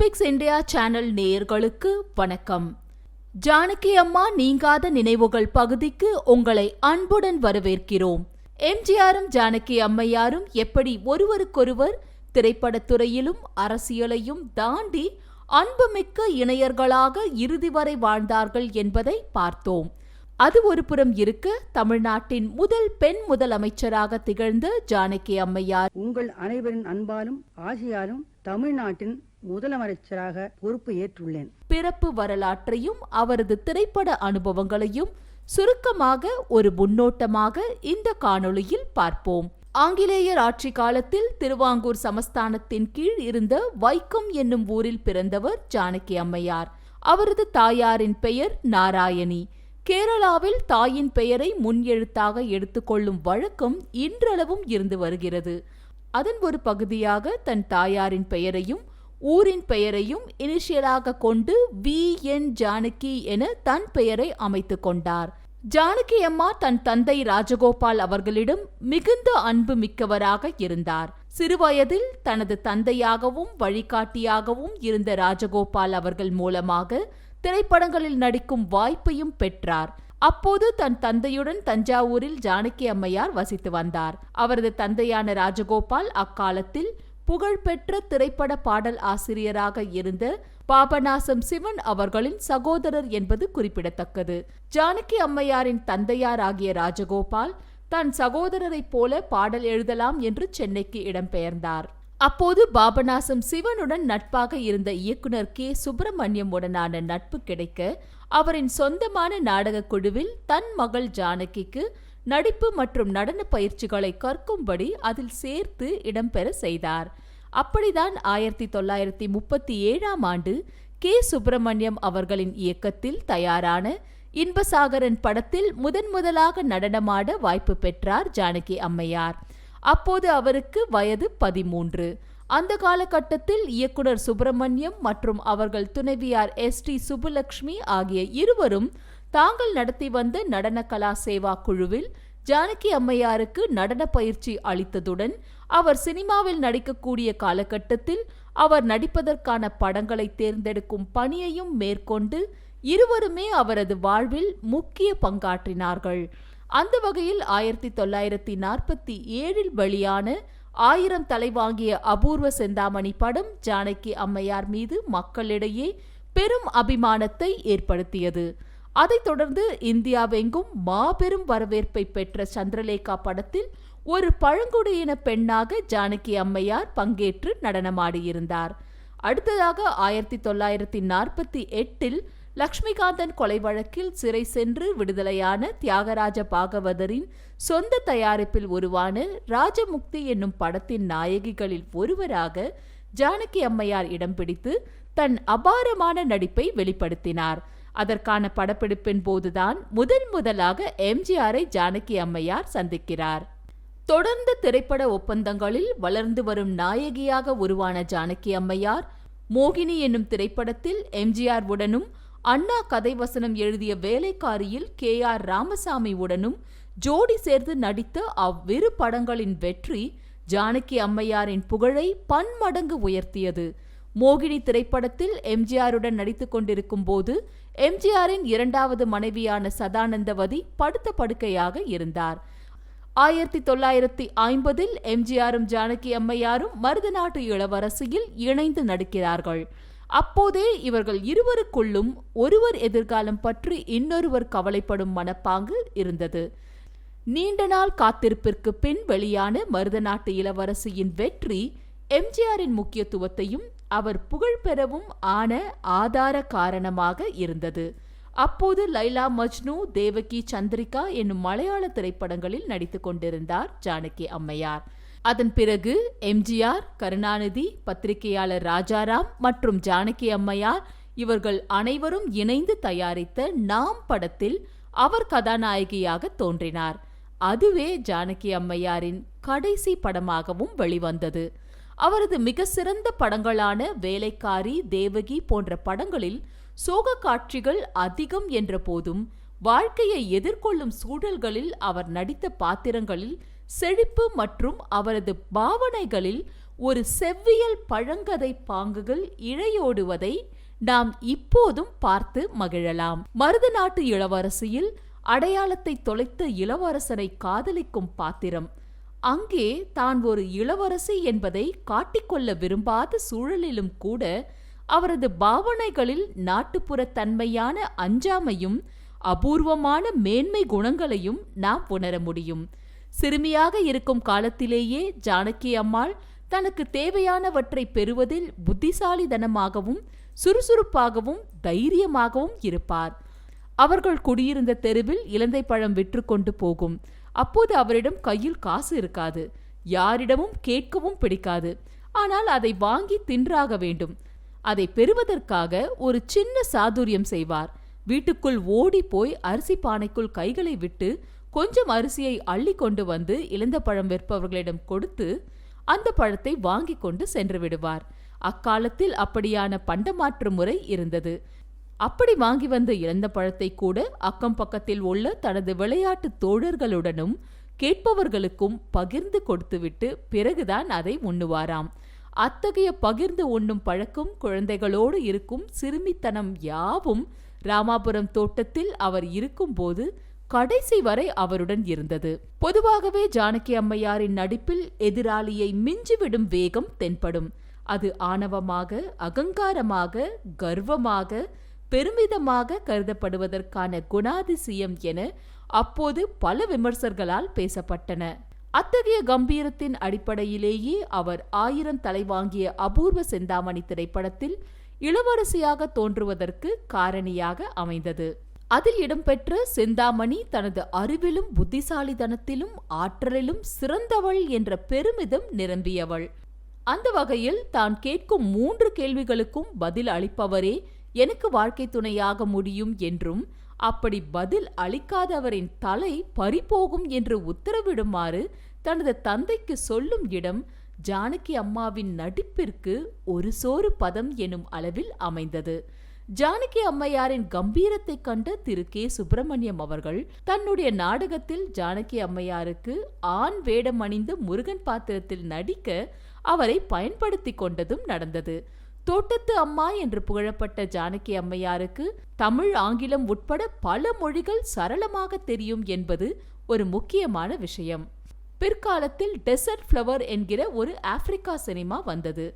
நியூஸ்பிக்ஸ் India channel நேயர்களுக்கு வணக்கம். ஜானகி அம்மா நீங்காத நினைவுகள் பகுதிக்கு உங்களை அன்புடன் வரவேற்கிறோம். எம்ஜிஆரும் ஜானகி அம்மையாரும் எப்படி ஒருவருக்கொருவர் திரைப்படத்துறையிலும் அரசியலையும் தாண்டி அன்புமிக்க இணையர்களாக இறுதி வரை வாழ்ந்தார்கள் என்பதை பார்த்தோம். அது ஒரு புறம் இருக்க தமிழ்நாட்டின் முதல் பெண் முதலமைச்சராக திகழ்ந்த ஜானகி அம்மையார். உங்கள் அனைவரின் அன்பாலும் ஆசையாலும் தமிழ்நாட்டின் முதலமைச்சராக பொறுப்பு ஏற்றுள்ளேன். பிறப்பு வரலாற்றையும் அவரது திரைப்பட அனுபவங்களையும் சுருக்கமாக ஒரு முன்னோட்டமாக இந்த காணொளியில் பார்ப்போம். ஆங்கிலேயர் ஆட்சி காலத்தில் திருவாங்கூர் சமஸ்தானத்தின் கீழ் இருந்த வைக்கம் என்னும் ஊரில் பிறந்தவர் ஜானகி அம்மையார். அவரது தாயாரின் பெயர் நாராயணி. கேரளாவில் தாயின் பெயரை முன் எழுத்தாக எடுத்துக்கொள்ளும் வழக்கம் இன்றளவும் இருந்து வருகிறது. அதன் ஒரு பகுதியாக தன் தாயாரின் பெயரையும் ஊரின் பெயரையும் இனிஷியலாக கொண்டு வி. என். ஜானகி என தன் பெயரை அமைத்து கொண்டார். ஜானகி அம்மா தன் தந்தை ராஜகோபால் அவர்களிடம் மிகுந்த அன்பு மிக்கவராக இருந்தார். சிறுவயதில் தனது தந்தையாகவும் வழிகாட்டியாகவும் இருந்த ராஜகோபால் அவர்கள் மூலமாக திரைப்படங்களில் நடிக்கும் வாய்ப்பையும் பெற்றார். அப்போது தன் தந்தையுடன் தஞ்சாவூரில் ஜானகி அம்மையார் வசித்து வந்தார். அவரது தந்தையான ராஜகோபால் அக்காலத்தில் புகழ்பெற்ற திரைப்பட பாடல் ஆசிரியராக இருந்த பாபநாசம் சிவன் அவர்களின் சகோதரர் என்பது குறிப்பிடத்தக்கது. ஜானகி அம்மையாரின் தந்தையார் ஆகிய ராஜகோபால் தன் சகோதரரைப் போல பாடல் எழுதலாம் என்று சென்னைக்கு இடம்பெயர்ந்தார். அப்போது பாபநாசம் சிவனுடன் நட்பாக இருந்த இயக்குனர் கே. சுப்பிரமணியம் உடனான நட்பு கிடைக்க அவரின் சொந்தமான நாடகக் குழுவில் தன் மகள் ஜானகிக்கு நடிப்பு மற்றும் நடன பயிற்சிகளை கற்கும்படி அதில் சேர்த்து இடம்பெற செய்தார். அப்படிதான் ஆயிரத்தி தொள்ளாயிரத்தி முப்பத்தி ஏழாம் ஆண்டு கே. சுப்பிரமணியம் அவர்களின் இயக்கத்தில் தயாரான இன்பசாகரன் படத்தில் முதன் முதலாக நடனமாட வாய்ப்பு பெற்றார் ஜானகி அம்மையார். அப்போது அவருக்கு வயது பதிமூன்று. அந்த காலகட்டத்தில் இயக்குனர் சுப்பிரமணியம் மற்றும் அவர்கள் துணைவியார் எஸ். டி. சுப்புலக்ஷ்மி ஆகிய இருவரும் தாங்கள் நடத்தி வந்த நடன கலா சேவா குழுவில் ஜானகி அம்மையாருக்கு நடன பயிற்சி அளித்ததுடன் அவர் சினிமாவில் நடிக்கக்கூடிய காலகட்டத்தில் அவர் நடிப்பதற்கான படங்களை தேர்ந்தெடுக்கும் பணியையும் மேற்கொண்டு இருவருமே அவரது வாழ்வில் முக்கிய பங்காற்றினார்கள். அந்த வகையில் ஆயிரத்தி தொள்ளாயிரத்தி நாற்பத்தி ஏழில் வெளியான ஆயிரம் தலை வாங்கிய அபூர்வ செந்தாமணி படம் ஜானகி அம்மையார் மீது மக்களிடையே பெரும் அபிமானத்தை ஏற்படுத்தியது. அதைத் தொடர்ந்து இந்தியாவெங்கும் மாபெரும் வரவேற்பை பெற்ற சந்திரலேகா படத்தில் ஒரு பழங்குடியின பெண்ணாக ஜானகி அம்மையார் பங்கேற்று நடனமாடியிருந்தார். அடுத்ததாக ஆயிரத்தி தொள்ளாயிரத்தி நாற்பத்தி எட்டில் லக்ஷ்மிகாந்தன் கொலை வழக்கில் சிறை சென்று விடுதலையான தியாகராஜ பாகவதரின் சொந்த தயாரிப்பில் உருவான ராஜமுக்தி என்னும் படத்தின் நாயகிகளில் ஒருவராக ஜானகி அம்மையார் இடம் பிடித்து தன் அபாரமான நடிப்பை வெளிப்படுத்தினார். அதற்கான படப்பிடிப்பின் போதுதான் முதன் முதலாக எம்ஜிஆரை ஜானகி அம்மையார் சந்திக்கிறார். தொடர்ந்து திரைப்பட ஒப்பந்தங்களில் வளர்ந்து வரும் நாயகியாக உருவான ஜானகி அம்மையார் மோகினி என்னும் திரைப்படத்தில் எம்ஜிஆர் உடனும் அண்ணா கதை வசனம் எழுதிய வேலைக்காரியில் கே ஆர் ராமசாமி உடனும் ஜோடி சேர்ந்து நடித்த அவ்விரு படங்களின் வெற்றி ஜானகி அம்மையாரின் புகழை பன்மடங்கு உயர்த்தியது. மோகினி திரைப்படத்தில் எம்ஜிஆருடன் நடித்துக் கொண்டிருக்கும் போது எம்ஜிஆரின் இரண்டாவது மனைவியான சதானந்தவதி படுத்த படுக்கையாக இருந்தார். ஆயிரத்தி தொள்ளாயிரத்தி ஐம்பதில் எம்ஜிஆரும் ஜானகி அம்மையாரும் மருதநாட்டு இளவரசியில் இணைந்து நடிக்கிறார்கள். அப்போதே இவர்கள் இருவருக்குள்ளும் ஒருவர் எதிர்காலம் பற்றி இன்னொருவர் கவலைப்படும் மனப்பாங்கு இருந்தது. நீண்ட நாள் காத்திருப்பிற்கு பின் வெளியான மருதநாட்டு இளவரசியின் வெற்றி எம்ஜிஆரின் முக்கியத்துவத்தையும் அவர் புகழ் பெறவும் ஆன ஆதார காரணமாக இருந்தது. அப்போது லைலா மஜ்னு தேவகி சந்திரிகா என்னும் மலையாள திரைப்படங்களில் நடித்துக் கொண்டிருந்தார் ஜானகி அம்மையார். அதன் பிறகு எம்ஜிஆர் கருணாநிதி பத்திரிகையாளர் ராஜாராம் மற்றும் ஜானகி அம்மையார் இவர்கள் அனைவரும் இணைந்து தயாரித்த நாம் படத்தில் அவர் கதாநாயகியாக தோன்றினார். அதுவே ஜானகி அம்மையாரின் கடைசி படமாகவும் வெளிவந்தது. அவரது மிக சிறந்த படங்களான வேலைக்காரி தேவகி போன்ற படங்களில் சோக காட்சிகள் அதிகம் என்ற போதும் வாழ்க்கையை எதிர்கொள்ளும் சூழல்களில் அவர் நடித்த பாத்திரங்களில் செழிப்பு மற்றும் அவரது பாவனைகளில் ஒரு செவ்வியல் பழங்கதை பாங்குகள் இழையோடுவதை நாம் இப்போதும் பார்த்து மகிழலாம். மருத நாட்டு இளவரசியில் அடையாளத்தை தொலைத்த இளவரசனை காதலிக்கும் பாத்திரம் அங்கே தான் ஒரு இளவரசி என்பதை காட்டிக்கொள்ள விரும்பாத சூழலிலும் கூட அவரது பாவனைகளில் நாட்டுப்புற தன்மையான அஞ்சாமையும் அபூர்வமான மேன்மை குணங்களையும் நாம் உணர முடியும். சிறுமியாக இருக்கும் காலத்திலேயே ஜானகி அம்மாள் தனக்கு தேவையானவற்றை பெறுவதில் புத்திசாலிதனமாகவும் சுறுசுறுப்பாகவும் தைரியமாகவும் இருப்பார். அவர்கள் குடியிருந்த தெருவில் இலந்தை பழம் விற்று கொண்டு போகும். அப்போது அவரிடம் கையில் காசு இருக்காது. யாரிடமும் கேட்கவும் பிடிக்காது. ஆனால் அதை வாங்கி தின்றாக வேண்டும். அதை பெறுவதற்காக ஒரு சின்ன சாதுரியம் செய்வார். வீட்டுக்குள் ஓடி போய் அரிசி பானைக்குள் கைகளை விட்டு கொஞ்சம் அரிசியை அள்ளி கொண்டு வந்து இழந்த பழம் விற்பவர்களிடம் கொடுத்து அந்த பழத்தை வாங்கி கொண்டு சென்று விடுவார். அக்காலத்தில் அப்படியான பண்டமாற்று முறை இருந்தது. அப்படி வாங்கி வந்த இழந்த பழத்தை கூட அக்கம் பக்கத்தில் உள்ள தனது விளையாட்டு தோழர்களுடனும் கேட்பவர்களுக்கும் பகிர்ந்து கொடுத்துவிட்டு பிறகுதான் அதை உண்ணுவாராம். அத்தகைய பகிர்ந்து உண்ணும் பழக்கம் குழந்தைகளோடு இருக்கும் சிறுமித்தனம் யாவும் ராமாபுரம் தோட்டத்தில் அவர் இருக்கும்போது கடைசி வரை அவருடன் இருந்தது. பொதுவாகவே ஜானகி அம்மையாரின் நடிப்பில் எதிராளியை மிஞ்சிவிடும் வேகம் தென்படும். அது ஆணவமாக அகங்காரமாக கர்வமாக பெருமிதமாக கருதப்படுவதற்கான குணாதிசயம் என அப்போது பல விமர்சகர்களால் பேசப்பட்டன. அத்தகைய கம்பீரத்தின் அடிப்படையிலேயே அவர் ஆயிரம் தலை வாங்கிய அபூர்வ செந்தாமணி திரைப்படத்தில் இளவரசியாக தோன்றுவதற்கு காரணியாக அமைந்தது. அதில் இடம்பெற்ற செந்தாமணி தனது அறிவிலும் புத்திசாலிதனத்திலும் ஆற்றலிலும் சிறந்தவள் என்ற பெருமிதம் நிரம்பியவள். அந்த வகையில் தான் கேட்கும் மூன்று கேள்விகளுக்கும் பதில் அளிப்பவரே எனக்கு வாழ்க்கை துணையாக முடியும் என்றும் அப்படி பதில் அளிக்காதவரின் தலை பறிபோகும் என்று உத்தரவிடுமாறு தனது தந்தைக்கு சொல்லும் இடம் ஜானகி அம்மாவின் நடிப்பிற்கு ஒரு சோறு பதம் எனும் அளவில் அமைந்தது. ஜானகி அம்மையாரின் கம்பீரத்தை கண்ட திரு. கே. சுப்பிரமணியம் அவர்கள் தன்னுடைய நாடகத்தில் ஜானகி அம்மையாருக்கு ஆண் வேடம் அணிந்து முருகன் பாத்திரத்தில் நடிக்க அவரை பயன்படுத்தி கொண்டதும் நடந்தது. தோட்டத்து அம்மா என்று புகழப்பட்ட ஜானகி அம்மையாருக்கு தமிழ் ஆங்கிலம் உட்பட பல மொழிகள் சரளமாக தெரியும் என்பது ஒரு முக்கியமான விஷயம். பிற்காலத்தில் டெசர்ட் ஃப்ளவர் என்கிற ஒரு ஆப்பிரிக்கா சினிமா வந்தது.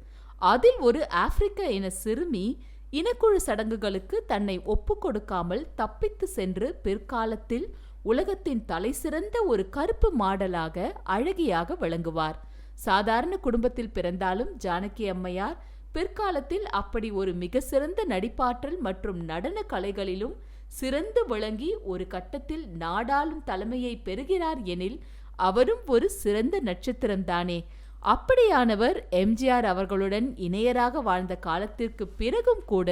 அதில் ஒரு ஆப்பிரிக்க இன சிறுமி இனக்குழு சடங்குகளுக்கு தன்னை ஒப்பு கொடுக்காமல் தப்பித்து சென்று பிற்காலத்தில் உலகத்தின் தலைசிறந்த ஒரு கருப்பு மாடலாக அழகியாக விளங்குவார். சாதாரண குடும்பத்தில் பிறந்தாலும் ஜானகி அம்மையார் பிற்காலத்தில் அப்படி ஒரு மிக சிறந்த நடிப்பாற்றல் மற்றும் நடன கலைகளிலும் சிறந்து விளங்கி ஒரு கட்டத்தில் நாடாளும் தலைமையை பெறுகிறார் எனில் அவரும் ஒரு சிறந்த நட்சத்திரம்தானே. அப்படியானவர் எம்ஜிஆர் அவர்களுடன் இணையராக வாழ்ந்த காலத்திற்கு பிறகும் கூட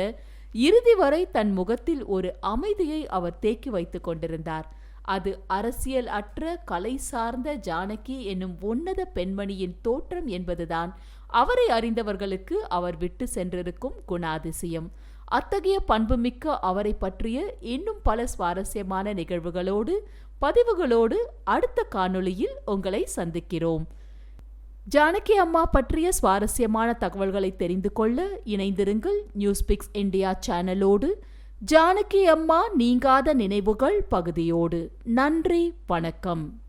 இறுதி வரை தன் முகத்தில் ஒரு அமைதியை அவர் தேக்கி வைத்துக் கொண்டிருந்தார். அது அரசியல் அற்ற கலை சார்ந்த ஜானகி என்னும் உன்னத பெண்மணியின் தோற்றம் என்பதுதான் அவரை அறிந்தவர்களுக்கு அவர் விட்டு சென்றிருக்கும் குணாதிசயம். அத்தகைய பண்புமிக்க அவரை பற்றிய இன்னும் பல சுவாரஸ்யமான நிகழ்வுகளோடு பதிவுகளோடு அடுத்த காணொளியில் உங்களை சந்திக்கிறோம். ஜானகி அம்மா பற்றிய சுவாரஸ்யமான தகவல்களை தெரிந்து கொள்ள இணைந்திருங்கள் நியூஸ்பிக்ஸ் இந்தியா சேனலோடு. ஜானகி அம்மா நீங்காத நினைவுகள் பகுதியோடு. நன்றி வணக்கம்.